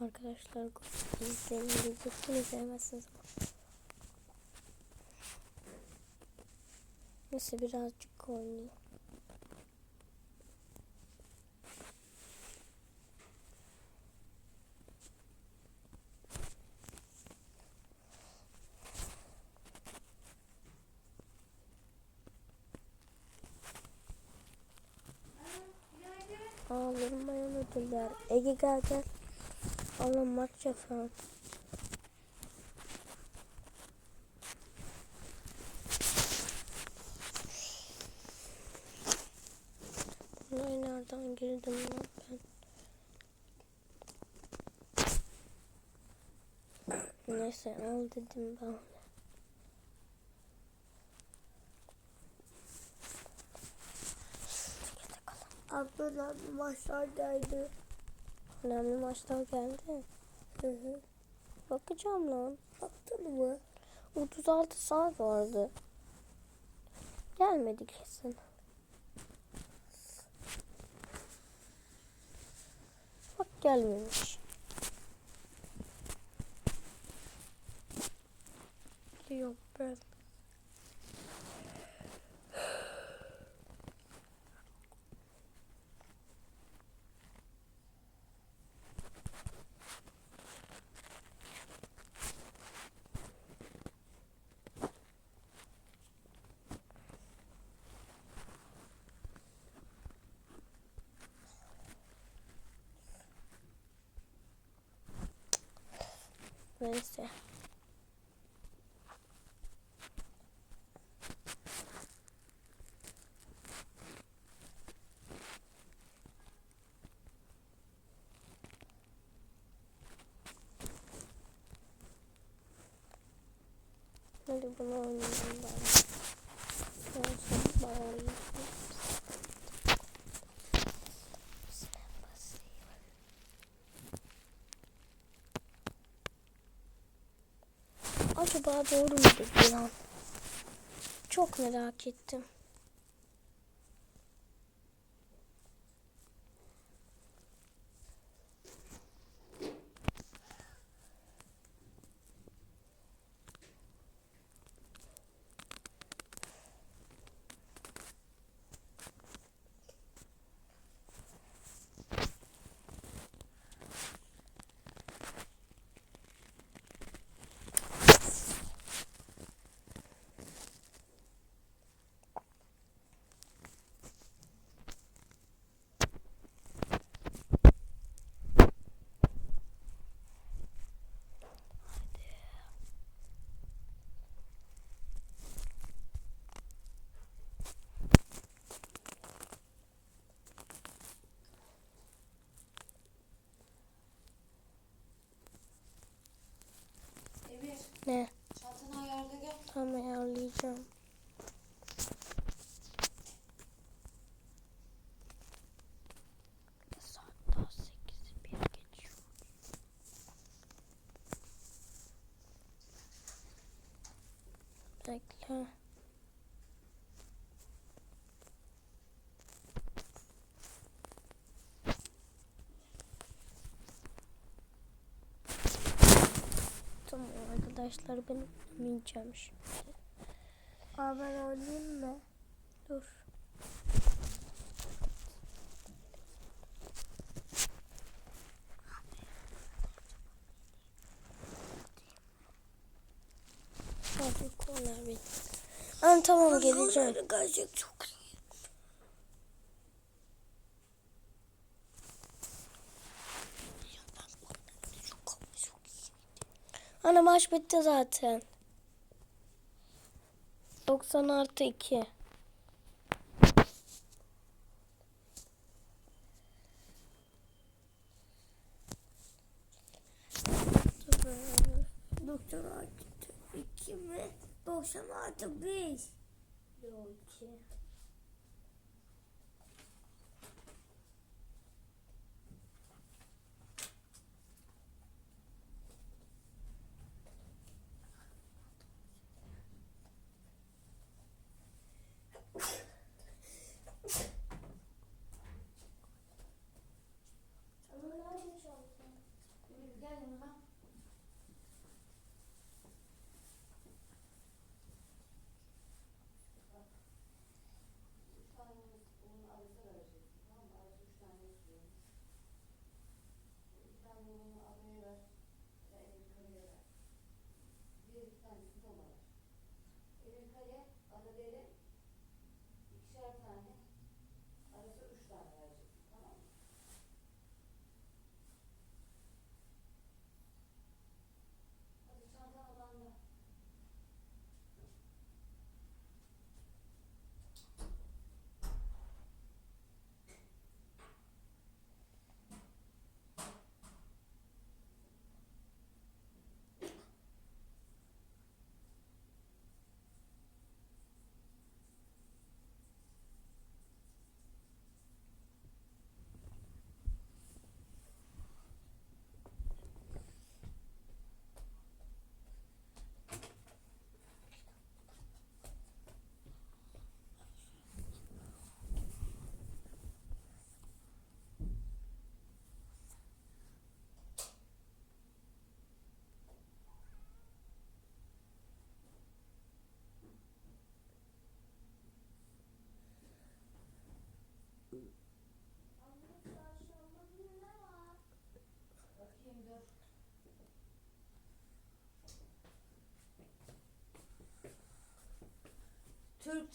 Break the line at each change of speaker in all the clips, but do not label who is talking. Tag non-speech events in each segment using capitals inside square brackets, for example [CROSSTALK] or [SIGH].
Arkadaşlar izleyin diyecektim izleyemezsiniz ama. Neyse birazcık oynayayım. Ağlarım ödüller. Ege gel gel. Allah maç yapalım. Buraya nereden girdim lan ben? Neyse al dedim ben.
Ablalar maçlardaydı.
Önemli maçlar geldi.
Hı hı.
Bakacağım lan.
Baktın mı?
36 saat vardı. Gelmedi kesin. Bak gelmemiş. Yok ben. Neyse. Hadi bunu oynayalım bari. Neyse bağlayayım. Acaba doğru mu dedi lan? Çok merak ettim.
Emir,
Ne?
çantanı ayarla gel.
Tam ayarlayacağım. Saat daha 8'i bir geçiyor. Bekle. Tamam arkadaşlar ben oynayacağım şimdi.
Aa ben oynayayım mı?
Dur. Hadi bit. An tamam geleceğim.
Gerçek çok iyi.
Ana maç bitti zaten. 90 artı 2.
Doktor artı 2 mi? 90 artı 5.
Yok 2.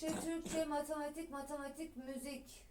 Türkçe, Türkçe, matematik, matematik, müzik.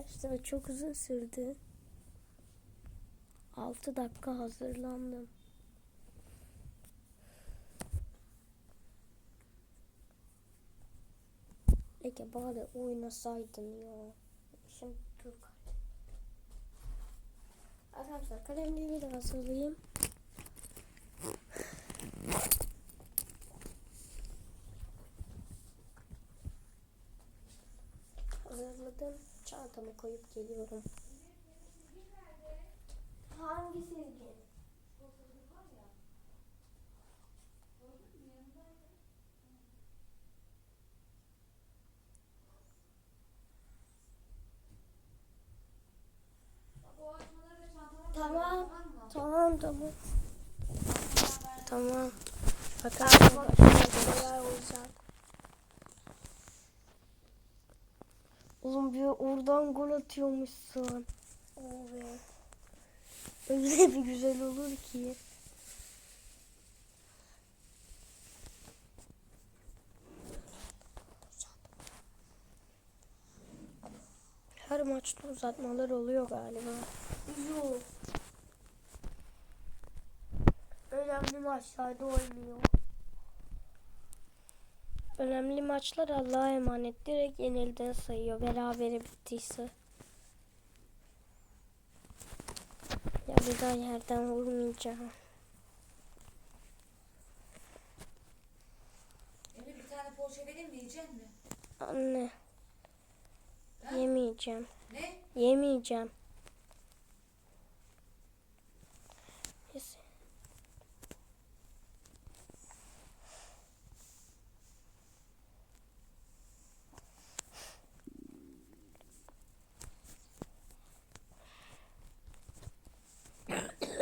Arkadaşlar çok uzun sürdü. 6 dakika hazırlandım. Ege bari oynasaydın ya. Şimdi dur. Arkadaşlar kalemliğimi de hazırlayayım. Hazırladım. Çantamı koyup geliyorum. Hangi silgi? Tamam.
mı?
Tamam tamam.
Çantana ver.
Tamam. Bakalım kolay olacak. Oğlum bir oradan gol atıyormuşsun. Evet. Öyle [LAUGHS] bir güzel olur ki. Her maçta uzatmalar oluyor galiba. Yok. Önemli maçlarda oynuyor. Önemli maçlar Allah'a emanet. Direkt yenildiğini sayıyor. Berabere bittiyse. Ya bir daha yerden vurmayacağım.
Emre bir tane poğaça vereyim mi? Yiyecek mi?
Anne.
Ha?
Yemeyeceğim.
Ne?
Yemeyeceğim.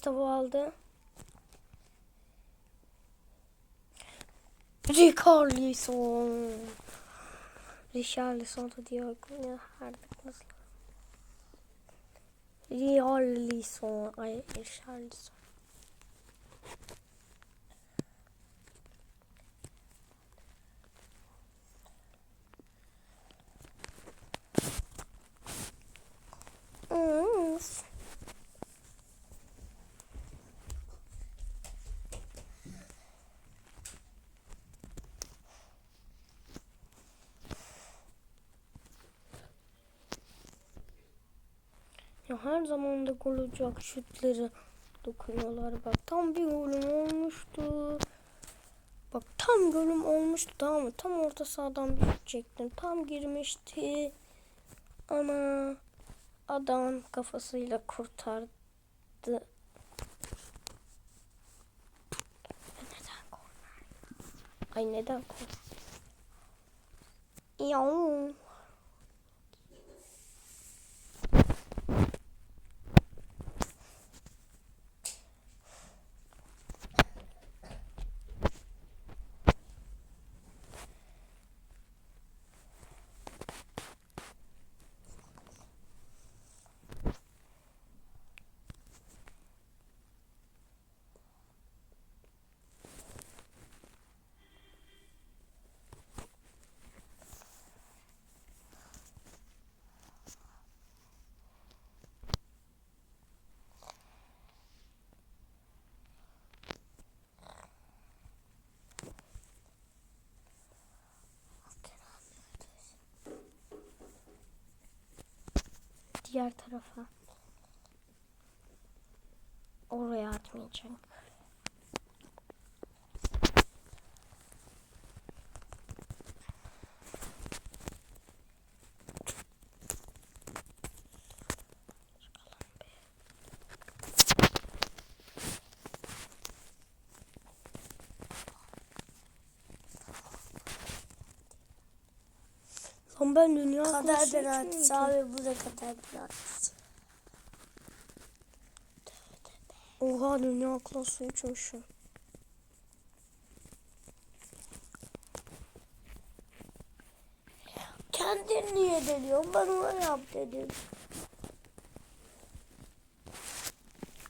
Estavo aldı. Richarlison. Richarlison da diyor. Ya artık nasıl? Richarlison. Ay Richarlison. Ya her zaman da gol olacak şutları dokunuyorlar bak. Tam bir golüm olmuştu. Bak tam golüm olmuştu tamam mı? Tam orta sahadan bir şut çektim. Tam girmişti. Ama adam kafasıyla kurtardı. Neden korner? Ay neden korner? Yahu. Diğer tarafa. Oraya atmayacak. Lan ben dünya
Kadar
üçüncüyüm.
abi bu da kadar penaltısı.
Oha dünya klası üçmüşüm.
Kendin niye deniyorsun? Ben ona yap dedim.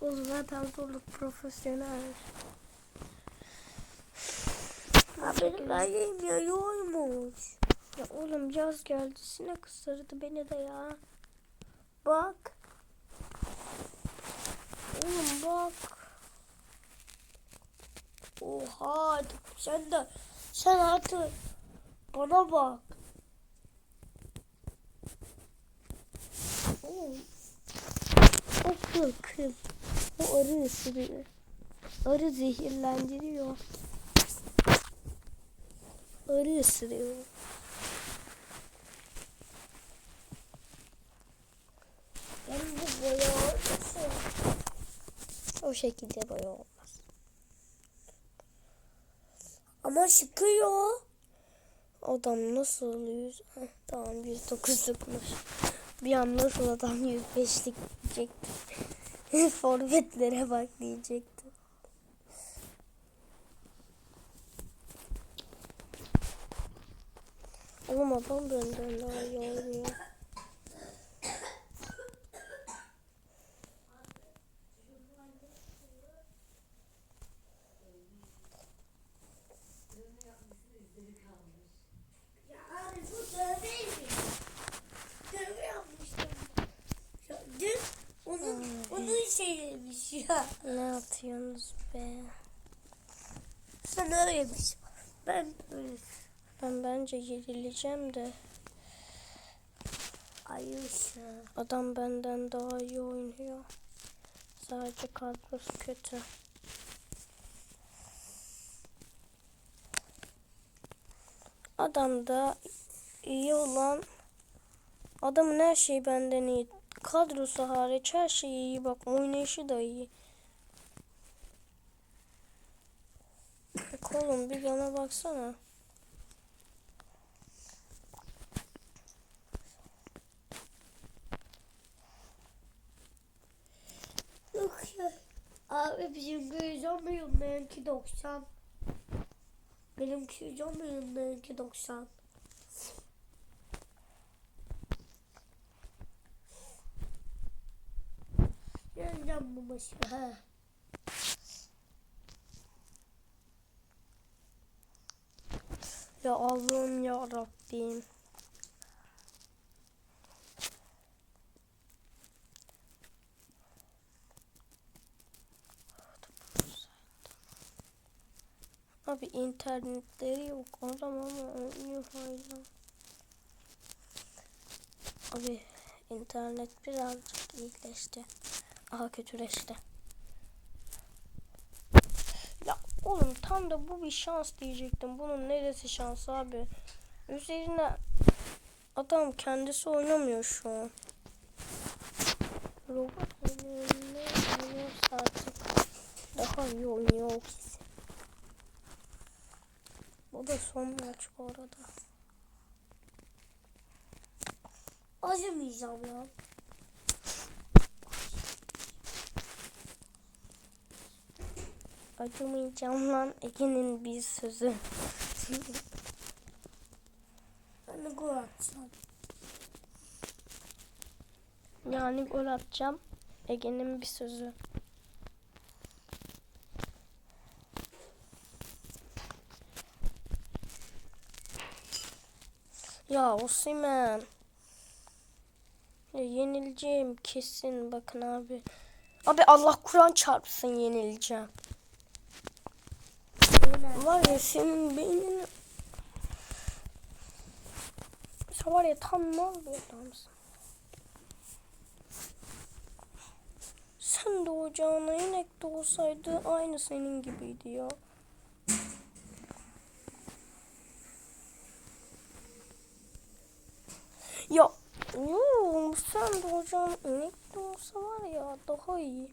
O zaten zorluk profesyonel.
Benim belgeğim ya yoğurmuş.
Ya oğlum yaz geldi sinek ısırdı beni de ya.
Bak.
Oğlum bak.
Oha sen de sen artık bana bak.
O kıl kıl. O arı ısırıyor. Arı zehirlendiriyor. Arı ısırıyor.
Ben bu boya.
O şekilde boya olmaz.
Ama çıkıyor.
Adam nasıl yüz... Heh, tamam 109'lukmuş. Bir an nasıl adam 105'lik diyecektim. [LAUGHS] Forvetlere bak diyecektim. Oğlum adam benden daha iyi.
Ya abi bu dövmeymiş. Dövme yapmıştım. Ya dün onun, onun şeyiymiş ya.
Ne atıyorsunuz be?
Sen öyleymiş. Ben.
Ben bence yenileceğim de
Ayış ya.
adam benden daha iyi oynuyor. Sadece kadrosu kötü. Adam da iyi olan adamın her şeyi benden iyi. Kadrosu hariç her şeyi iyi bak oynayışı da iyi. Bak oğlum bir bana baksana.
Yok ya. Abi bizim 111 benimki 90. Benimki 111 benimki 90. Yeneceğim bu maçı.
Ya Allah'ım ya Rabbim. Abi internetleri yok adam ama oynuyor hala. Abi internet birazcık iyileşti. Aha kötüleşti. Oğlum tam da bu bir şans diyecektim. Bunun neresi şans abi? Üzerine adam kendisi oynamıyor şu an. Robot oynuyorsa artık daha iyi oynuyor. Bu da son maç bu arada.
Acımayacağım ya.
Acımayacağım lan Ege'nin bir sözü.
De gol atacağım.
Yani gol atacağım. Ege'nin bir sözü. Ya Osimhen. Ya yenileceğim kesin bakın abi. Abi Allah Kur'an çarpsın yenileceğim. Var ya senin beynini... Sen var ya tam ne oluyor adamsın. Sen doğacağına inek doğsaydı aynı senin gibiydi ya. Ya yok sen doğacağına inek doğsa var ya daha iyi.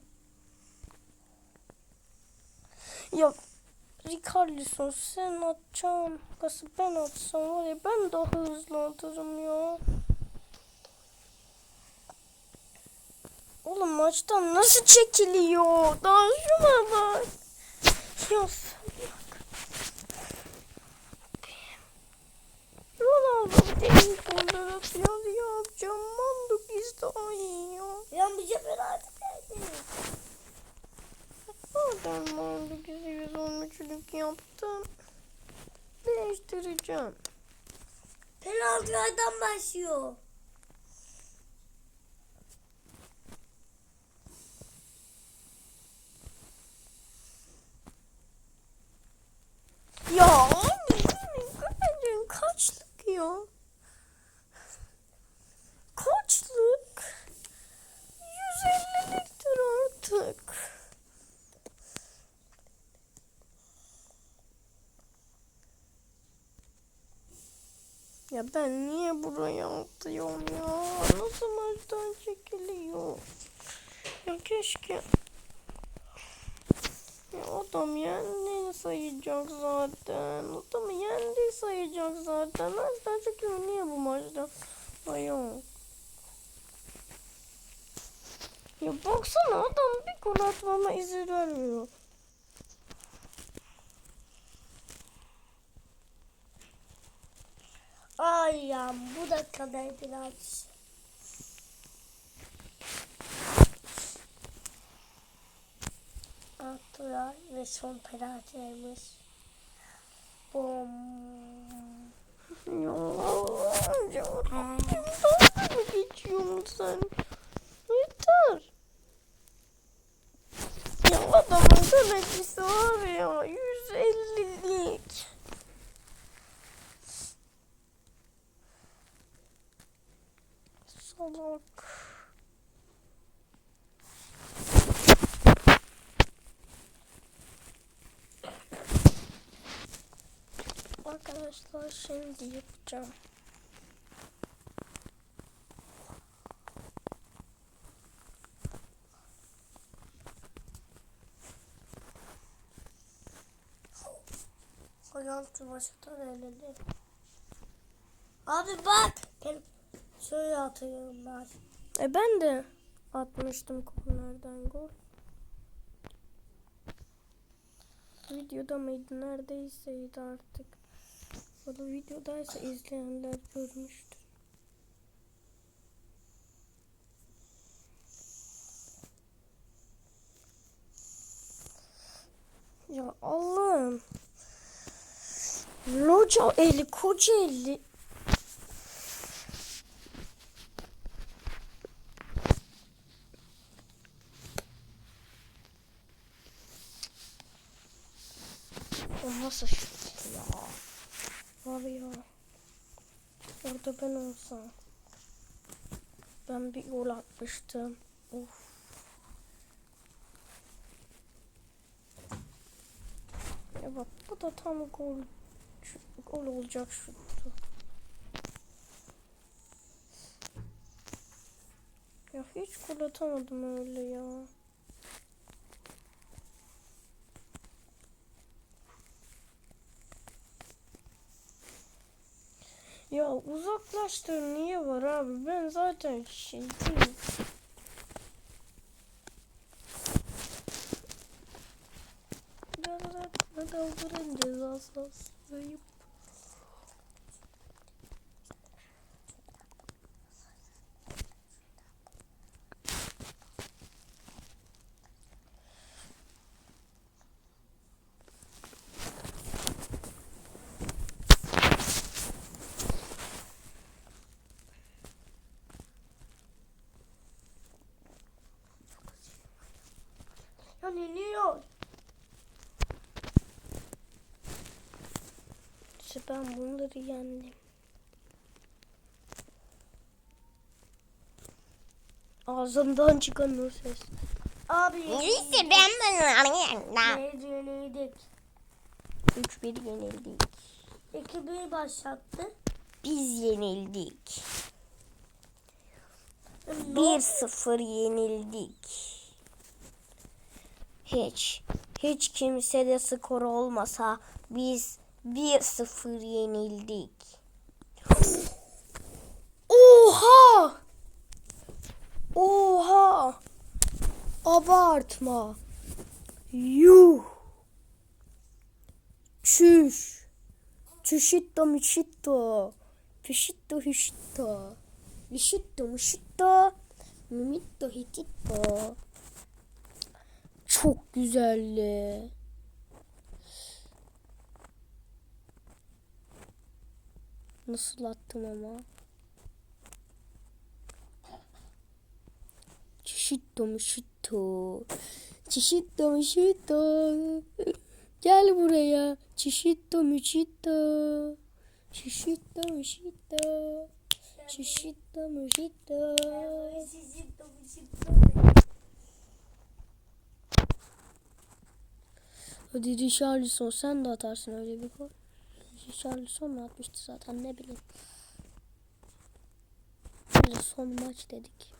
Ya Ricarlison sen atacaksın. Pası ben atsam var ya ben daha hızlı atarım ya. Oğlum maçtan nasıl çekiliyor? Daha şuna bak. Ya salak. Ronaldo değil bunlara falan yapacağım. Mando biz daha iyi ya.
Ya bize penaltı verdi.
Oradan bize 113'lük yaptım. Değiştireceğim.
Penaltılardan başlıyor.
Ya abi kalecin kaçlık ya? Kaçlık? 150'liktir artık. Ya ben niye buraya atıyorum ya? Nasıl maçtan çekiliyor? Ya keşke ya adam yendi sayacak zaten. Adamı yendi sayacak zaten. Maçtan çekiyor niye bu maçta? Ay yok. Ya baksana adam bir gol atmama izin vermiyor.
Ay ya bu da kadar biraz. Attılar ve son penaltıymış. Bom. [LAUGHS]
Ya Allah'ım ya Rabbim dalga mı geçiyorsun sen? Yeter. Ya adamın kalecisi var ya 150'lik. Salak. Arkadaşlar şimdi yapacağım.
Penaltı baştan eledi. Abi bak. Ben şöyle atıyorum ben.
E ben de atmıştım kornerden gol. Videoda mıydı? Neredeyseydi artık. O da videodaysa izleyenler görmüştür. Ya Allah'ım. Loca eli, koca eli. O nasıl şut ya? Var ya. Orada ben olsam. Ben bir gol atmıştım. Of. bak bu da tam gol gol olacak şuttu. Ya hiç gol atamadım öyle ya. Ya uzaklaştır niye var abi? Ben zaten şey değilim. Yaratma davranın cezası sayıp.
Ya
ben bunları yendim. Ağzımdan çıkan o ses.
Abi
Neyse ben bunu
Neydi yenildik.
3-1 yenildik.
2-1 başlattı.
Biz yenildik.
Ne
1-0 yenildik. Hiç, hiç kimse de skor olmasa biz 1-0 yenildik. Oha! Oha! Abartma. Yuh! Çüş! Çüşitto mişitto. Pişitto hüşitto. Lişitto mışitto. Mimitto hititto. Çok güzeldi. Nasıl attım ama? Çişitto mışitto. Çişitto mışitto. Gel buraya. Çişitto mışitto. Çişitto mışitto. Çişitto mışitto.
Sizin domuzun
Hadi Richarlison sen de atarsın öyle bir gol. Richarlison mu atmıştı zaten ne bileyim. Böyle son maç dedik.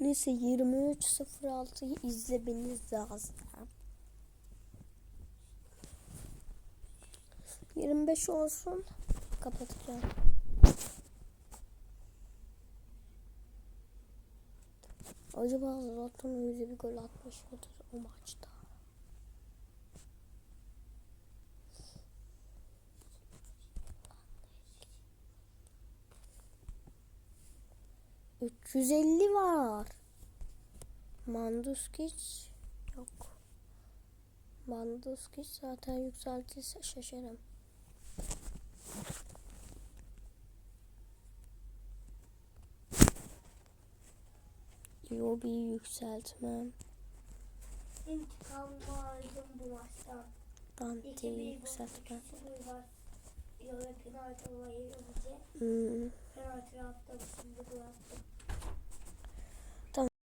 Neyse 23.06'yı izlemeniz lazım. 25 olsun. Kapatacağım. Acaba Zlatan öyle bir gol atmış mıdır o maçta? ...350 var. Manduskic yok. Manduskic zaten yükseltirse şaşarım. Yobi'yi yükseltmem.
İntikam aldım bu maçtan.
Dante'yi
2-1
yükseltmem.
penaltı.
Hmm.
Şimdi bu attım.